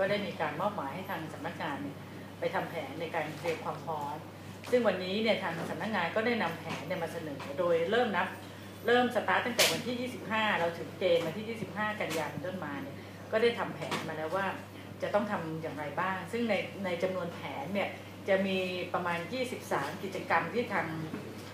ก็ได้มีการมอบหมายให้ทางสำนักงานไปทำแผนในการเตรียมความพร้อม ซึ่งวันนี้เนี่ยทางสำนักงานก็ได้นำแผนเนี่ยมาเสนอ โดยเริ่มนับเริ่มสตาร์ทตั้งแต่วันที่ 25 เราถึงเกณฑ์มาที่ 25 กันยายนเป็นต้นมาเนี่ยก็ได้ทำแผนมาแล้วว่าจะต้องทำอย่างไรบ้าง ซึ่งในในจำนวนแผนเนี่ยจะมีประมาณ 23 กิจกรรมที่ทาง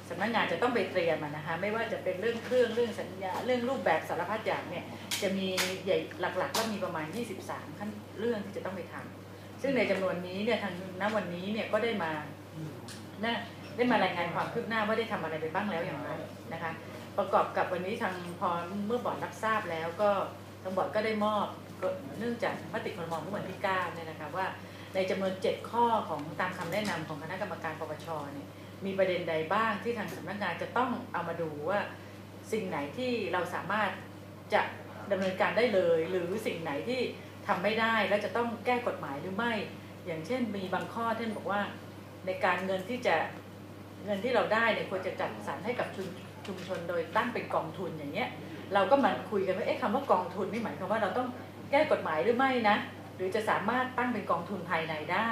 สำนักงานจะต้องไปเตรียมนะคะไม่ว่าจะเป็นเรื่องเครื่องเรื่องสัญญาเรื่องรูปแบบสารพัดอย่างเนี่ยจะมีใหญ่หลักๆก็มีประมาณ 23 ขั้นเรื่องที่จะต้องไปทำซึ่งในจำนวนนี้เนี่ยทางณวันนี้เนี่ยก็ได้มาน่าได้มารายงานความคืบหน้าว่าได้ทำอะไรไปบ้างแล้วอย่างไรนะคะ ประกอบกับวันนี้ทางพอเมื่อบอร์ดรับทราบแล้วก็ทางบอร์ดก็ได้มอบเนื่องจากมติครมเมื่อวันที่9เนี่ยนะคะว่าในจำนวน 7 ข้อของตามคำแนะนำของคณะกรรมการปปชเนี่ย มีประเด็นใดบ้างที่ทางสำนักงานจะต้องเอามาดูว่า สิ่งไหนที่เราสามารถจะดำเนินการได้เลย หรือสิ่งไหนที่ทำไม่ได้และจะต้องแก้กฎหมายหรือไม่ อย่างเช่น มีบางข้อท่านบอกว่า ในการเงินที่จะเงินที่เราได้เนี่ยควรจะจัดสรรให้กับชุมชุมชนโดยตั้งเป็นกองทุนอย่างเงี้ย เราก็มาคุยกันว่าเอ๊ะคำว่ากองทุนนี่หมายความว่าเราต้องแก้กฎหมายหรือไม่นะ หรือจะสามารถตั้งเป็นกองทุนภายในได้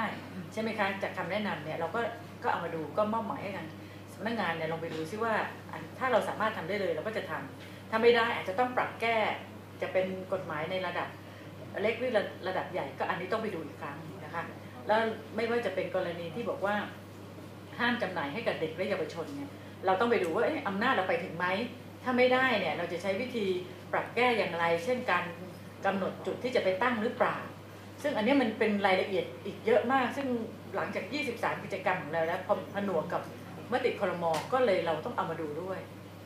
ใช่ไหมคะจากคำแนะนำเนี่ยเราก็ก็เอามาดูก็มอบหมายให้ทางสำนักงานเนี่ยลองไปดูซิว่าอันถ้าเราสามารถทำได้เลยเราก็จะทำถ้าไม่ได้อาจจะต้องปรับแก้จะเป็นกฎหมายในระดับเล็กหรือระระดับใหญ่ก็อันนี้ต้องไปดูอีกครั้งนะคะแล้วไม่ว่าจะเป็นกรณีที่บอกว่าห้ามจำหน่ายให้กับเด็กและเยาวชนเนี่ยเราต้องไปดูว่าเอ๊ะอำนาจเราไปถึงไหมถ้าไม่ได้เนี่ยเราจะใช้วิธีปรับแก้อย่างไร เช่นการกำหนดจุดที่จะไปตั้งหรือเปล่า ซึ่งอันนี้มันเป็นรายละเอียดอีกเยอะมาก ซึ่งหลังจาก 23 กิจกรรมของเราแล้วพอผนวกกับมติครมก็เลยเราต้องเอามาดูด้วย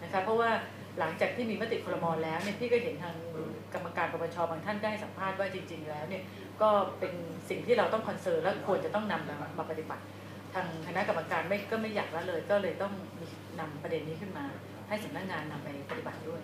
นะคะเพราะว่าหลังจากที่มีมติครมแล้วเนี่ยพี่ก็เห็นทางกรรมการปปชบางท่านได้สัมภาษณ์ว่าจริง ๆ แล้วเนี่ยก็เป็นสิ่งที่เราต้องคอนเซิร์นและควรจะต้องนำมามาปฏิบัติ ทางคณะกรรมการไม่ก็ไม่อยากละเลย ก็เลยต้องมีนำประเด็นนี้ขึ้นมา ให้สำนักงานนำไปปฏิบัติด้วย